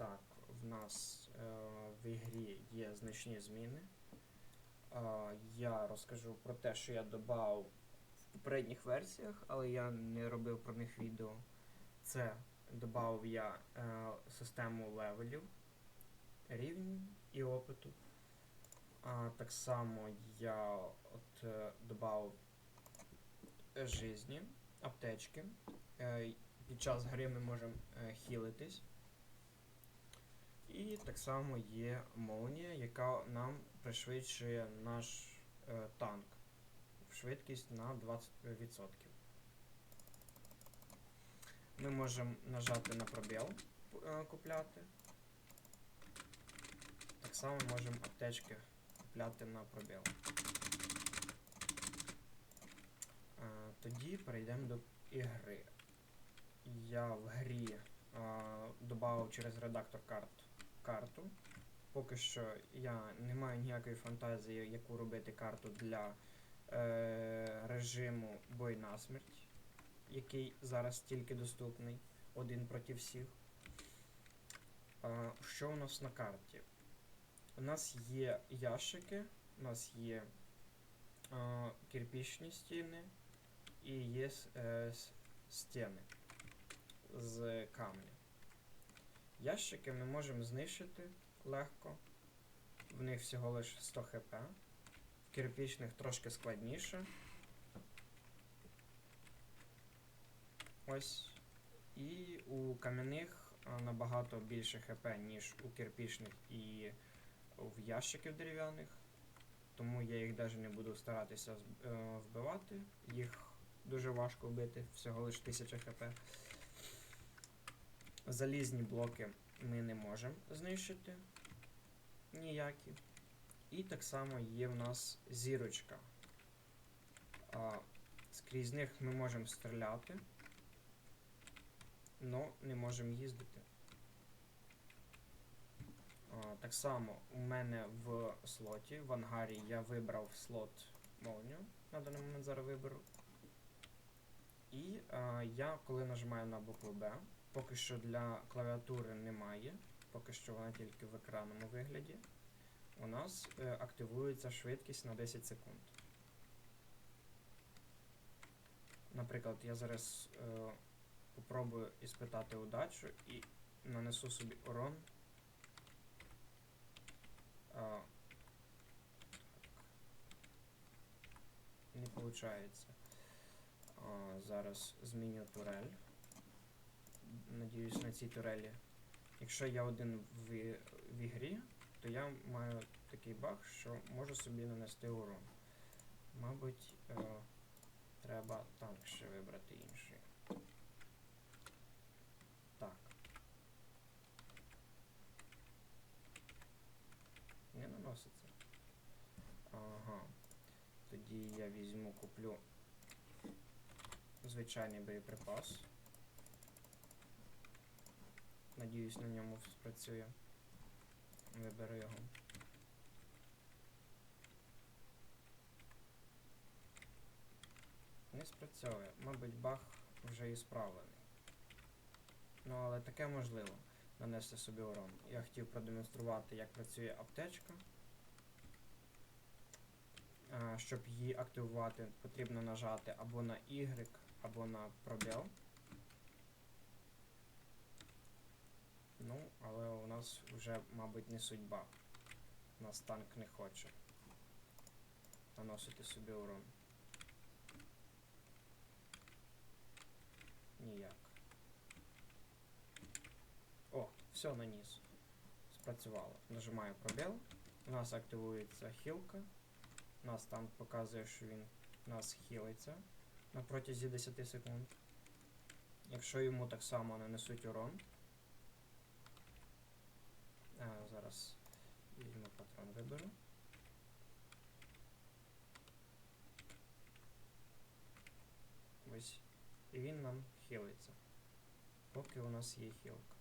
так, в нас е, в ігрі є значні зміни. Я розкажу про те, що я додав в попередніх версіях, але я не робив про них відео. Це додав я е, систему левелів, рівнів і опиту. А так само я от е, додав жизні, аптечки. Під час гри ми можемо хілитись. І так само є молнія, яка нам пришвидшує наш е, танк в швидкість на 20%. Ми можемо нажати на пробіл е, купляти. Так само можемо аптечки купляти на пробіл. Е, Тоді перейдемо до ігри. Я в грі додав через редактор карт карту. Поки що я не маю ніякої фантазії, яку робити карту для е, режиму бой на смерть, який зараз тільки доступний один проти всіх. Е, що у нас на карті? У нас є ящики, у нас є е, кирпічні стіни і є е, стіни з камня. Ящики ми можемо знищити легко. В них всього лише 100 хп. В кирпічних трошки складніше. Ось. І у кам'яних набагато більше хп, ніж у кирпічних і в ящиків дерев'яних. Тому я їх навіть не буду старатися е, вбивати. Їх дуже важко вбити, всього лише 1000 хп. Залізні блоки ми не можемо знищити ніякі. І так само є в нас зірочка. А, скрізь них ми можемо стріляти, але не можемо їздити. А, так само у мене в слоті, в ангарі я вибрав слот молнію. На даний момент зараз виберу. І а, я, коли нажимаю на букву Б, поки що для клавіатури немає, поки що вона тільки в екранному вигляді. У нас е, активується швидкість на 10 секунд. Наприклад, я зараз е, попробую іспитати удачу і нанесу собі урон. А, не виходить. А, зараз зміню турель. На цій турелі. Якщо я один в, в ігрі, то я маю такий баг, що можу собі нанести урон. Мабуть, е, треба танк ще вибрати інший. Так. Не наноситься. Ага. Тоді я візьму, куплю звичайний боєприпас. Надіюсь, на ньому спрацює. Виберу його. Не спрацьовує. Мабуть, баг вже і справлений. Ну, але таке можливо нанести собі урон. Я хотів продемонструвати, як працює аптечка. Щоб її активувати, потрібно нажати або на Y, або на пробіл. Ну, але у нас вже, мабуть, не судьба. Нас танк не хоче наносити собі урон. Ніяк. О, все наніс. Спрацювало. Нажимаю пробіл. У нас активується хілка. У нас танк показує, що він нас хілиться на протязі 10 секунд. Якщо йому так само нанесуть урон, а, зараз візьму патрон виберу. Ось. І він нам хилиться. Поки у нас є хілка.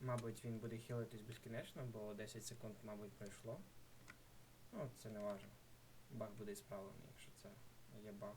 Мабуть, він буде хилитись безкінечно, бо 10 секунд, мабуть, пройшло. Ну, це не важно. Баг буде ісправлений, якщо це є баг.